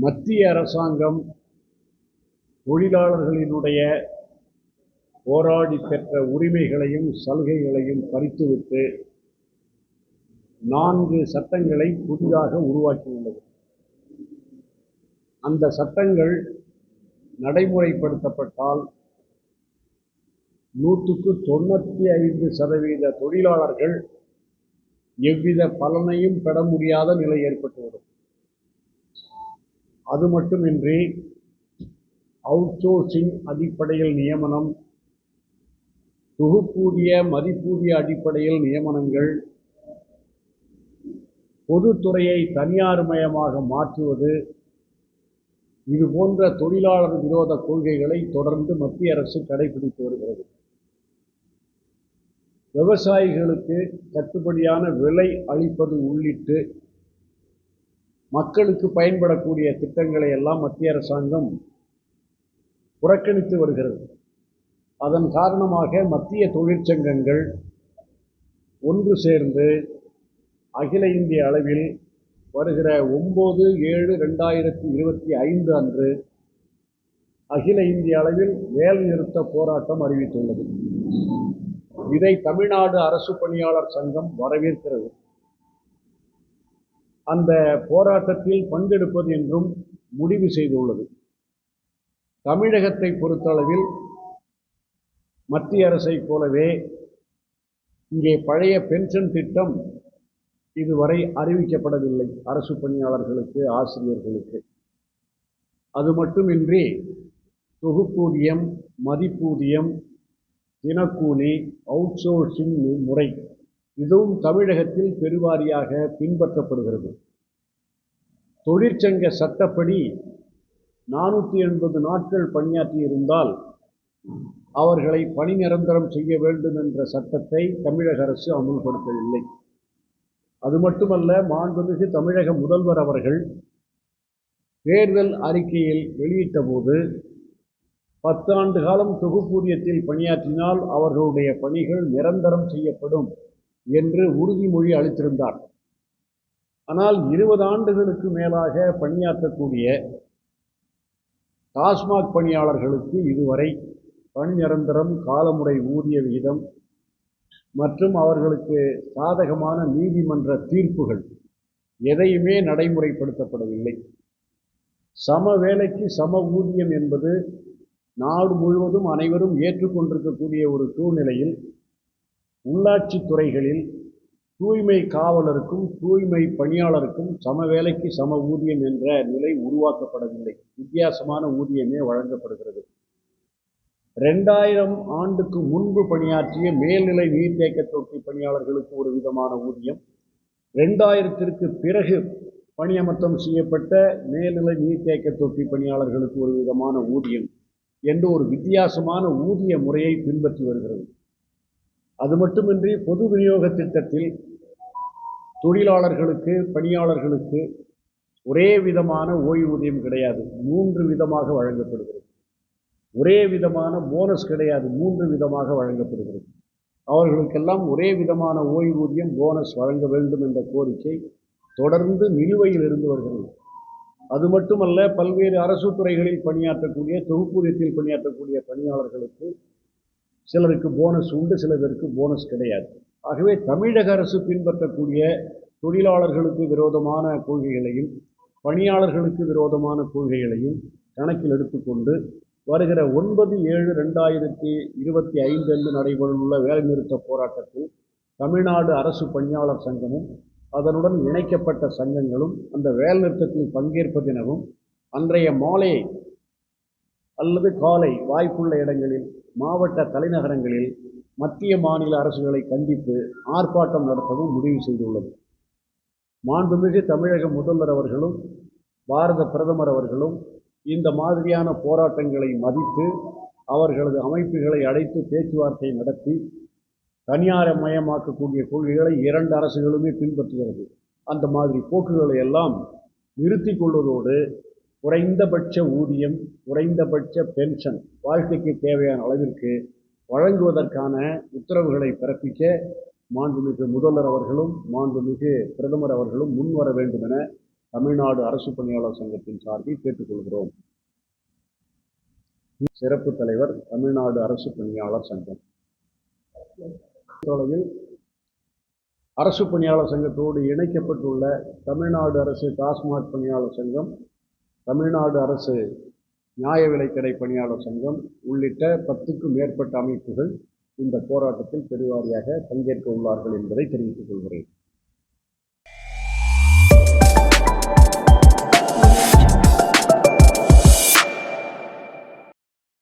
மத்திய அரசாங்கம் தொழிலாளர்களினுடைய போராடி பெற்ற உரிமைகளையும் சலுகைகளையும் பறித்துவிட்டு நான்கு சட்டங்களை புதிதாக உருவாக்கியுள்ளது. அந்த சட்டங்கள் நடைமுறைப்படுத்தப்பட்டால் நூற்றுக்கு தொண்ணூற்றி ஐந்து சதவீத தொழிலாளர்கள் எவ்வித பலனையும் பெற முடியாத நிலை ஏற்பட்டுவிடும் அது மட்டுமின்றி அவுட்சோர்சிங் அடிப்படையில் நியமனம் தொகுப்பூதிய மதிப்பூதிய அடிப்படையில் நியமனங்கள் பொதுத்துறையை தனியார் மயமாக மாற்றுவது இது போன்ற தொழிலாளர் விரோத கொள்கைகளை தொடர்ந்து மத்திய அரசு கடைபிடித்து வருகிறது. விவசாயிகளுக்கு கட்டுப்படியான விலை அளிப்பது உள்ளிட்டு மக்களுக்கு பயன்படக்கூடிய திட்டங்களை எல்லாம் மத்திய அரசாங்கம் புறக்கணித்து வருகிறது. அதன் காரணமாக மத்திய தொழிற்சங்கங்கள் ஒன்று சேர்ந்து அகில இந்திய அளவில் வருகிற ஒம்பது ஏழு ரெண்டாயிரத்தி இருபத்தி ஐந்து அன்று அகில இந்திய அளவில் வேலைநிறுத்த போராட்டம் அறிவித்துள்ளது. இதை தமிழ்நாடு அரசு பணியாளர் சங்கம் வரவேற்கிறது. அந்த போராட்டத்தில் பங்கெடுப்பது என்றும் முடிவு செய்துள்ளது. தமிழகத்தை பொறுத்தளவில் மத்திய அரசை போலவே இங்கே பழைய பென்ஷன் திட்டம் இதுவரை அறிவிக்கப்படவில்லை அரசு பணியாளர்களுக்கு ஆசிரியர்களுக்கு. அது மட்டுமின்றி தொகுப்பூதியம் மதிப்பூதியம் தினக்கூலி அவுட்சோர்சிங் முறை இதுவும் தமிழகத்தில் பெருவாரியாக பின்பற்றப்படுகிறது. தொழிற்சங்க சட்டப்படி நானூற்றி எண்பது நாட்கள் பணியாற்றி இருந்தால் அவர்களை பணி நிரந்தரம் செய்ய வேண்டும் என்ற சட்டத்தை தமிழக அரசு அமுல்படுத்தவில்லை. அது மட்டுமல்ல மாண்புமிகு தமிழக முதல்வர் அவர்கள் தேர்தல் அறிக்கையில் வெளியிட்ட போது பத்தாண்டு காலம் தொகுப்பூதியத்தில் பணியாற்றினால் அவர்களுடைய பணிகள் நிரந்தரம் செய்யப்படும். என்று உறுதிமொழி அளித்திருந்தார். ஆனால் இருபது ஆண்டுகளுக்கு மேலாக பணியாற்றக்கூடிய டாஸ்மாக் பணியாளர்களுக்கு இதுவரை பணி நிரந்தரம் காலமுறை ஊதிய விகிதம் மற்றும் அவர்களுக்கு சாதகமான நீதிமன்ற தீர்ப்புகள் எதையுமே நடைமுறைப்படுத்தப்படவில்லை. சம வேலைக்கு சம ஊதியம் என்பது நாடு முழுவதும் அனைவரும் ஏற்றுக்கொண்டிருக்கக்கூடிய ஒரு சூழ்நிலையில் உள்ளாட்சி துறைகளில் தூய்மை காவலருக்கும் தூய்மை பணியாளருக்கும் சம வேலைக்கு சம ஊதியம் என்ற நிலை உருவாக்கப்படவில்லை. வித்தியாசமான ஊதியமே வழங்கப்படுகிறது. ரெண்டாயிரம் ஆண்டுக்கு முன்பு பணியாற்றிய மேல்நிலை நீர்த்தேக்க தொட்டி பணியாளர்களுக்கு ஒரு விதமான ஊதியம். ரெண்டாயிரத்திற்கு பிறகு பணியமர்த்தம் செய்யப்பட்ட மேல்நிலை நீர்த்தேக்க தொட்டி பணியாளர்களுக்கு ஒரு விதமான ஊதியம். என்று ஒரு வித்தியாசமான ஊதிய முறையை பின்பற்றி வருகிறது. அது மட்டுமின்றி பொது விநியோக திட்டத்தில் தொழிலாளர்களுக்கு பணியாளர்களுக்கு ஒரே விதமான ஓய்வூதியம் கிடையாது. மூன்று விதமாக வழங்கப்படுகிறது. ஒரே விதமான போனஸ் கிடையாது. மூன்று விதமாக வழங்கப்படுகிறது. அவர்களுக்கெல்லாம் ஒரே விதமான ஓய்வூதியம் போனஸ் வழங்க வேண்டும் என்ற கோரிக்கை தொடர்ந்து நிலுவையில் இருந்து வருகிறது. அது மட்டுமல்ல பல்வேறு அரசு துறைகளில் பணியாற்றக்கூடிய தொகுப்பூதியத்தில் பணியாற்றக்கூடிய பணியாளர்களுக்கு சிலருக்கு போனஸ் உண்டு சிலருக்கு போனஸ் கிடையாது. ஆகவே தமிழக அரசு பின்பற்றக்கூடிய தொழிலாளர்களுக்கு விரோதமான கொள்கைகளையும் பணியாளர்களுக்கு விரோதமான கொள்கைகளையும் கணக்கில் எடுத்துக்கொண்டு வருகிற ஒன்பது ஏழு ரெண்டாயிரத்தி இருபத்தி ஐந்து அன்று நடைபெறவுள்ள வேலைநிறுத்த போராட்டத்தில் தமிழ்நாடு அரசு பணியாளர் சங்கமும் அதனுடன் இணைக்கப்பட்ட சங்கங்களும் அந்த வேலைநிறுத்தத்தில் பங்கேற்பதெனவும் அன்றைய மாலை அல்லது காலை வாய்ப்புள்ள இடங்களில் மாவட்ட தலைநகரங்களில் மத்திய மாநில அரசுகளை கண்டித்து ஆர்ப்பாட்டம் நடத்தவும் முடிவு செய்துள்ளது. மாண்புமிகு தமிழக முதல்வர் அவர்களும் பாரத பிரதமர் அவர்களும் இந்த மாதிரியான போராட்டங்களை மதித்து அவர்களது அமைப்புகளை அழைத்து பேச்சுவார்த்தை நடத்தி தனியாரமயமாக்கக்கூடிய கொள்கைகளை இரண்டு அரசுகளுமே பின்பற்றுகிறது. அந்த மாதிரி போக்குகளை எல்லாம் நிறுத்தி கொள்வதோடு குறைந்தபட்ச ஊதியம் குறைந்தபட்ச பென்ஷன் வாழ்க்கைக்கு தேவையான அளவிற்கு வழங்குவதற்கான உத்தரவுகளை பிறப்பிக்க மாண்புமிகு முதல்வர் அவர்களும் மாண்புமிகு பிரதமர் அவர்களும் முன்வர வேண்டும் என தமிழ்நாடு அரசு பணியாளர் சங்கத்தின் சார்பில் கேட்டுக்கொள்கிறோம். சிறப்பு தலைவர் தமிழ்நாடு அரசு பணியாளர் சங்கம். அரசு பணியாளர் சங்கத்தோடு இணைக்கப்பட்டுள்ள தமிழ்நாடு அரசு டாஸ்மாக் பணியாளர் சங்கம் தமிழ்நாடு அரசு நியாய விலைக்கடை பணியாளர் சங்கம் உள்ளிட்ட பத்துக்கும் மேற்பட்ட அமைப்புகள் இந்த போராட்டத்தில் பெருவாரியாக பங்கேற்க உள்ளார்கள் என்பதை தெரிவித்துக் கொள்கிறேன்.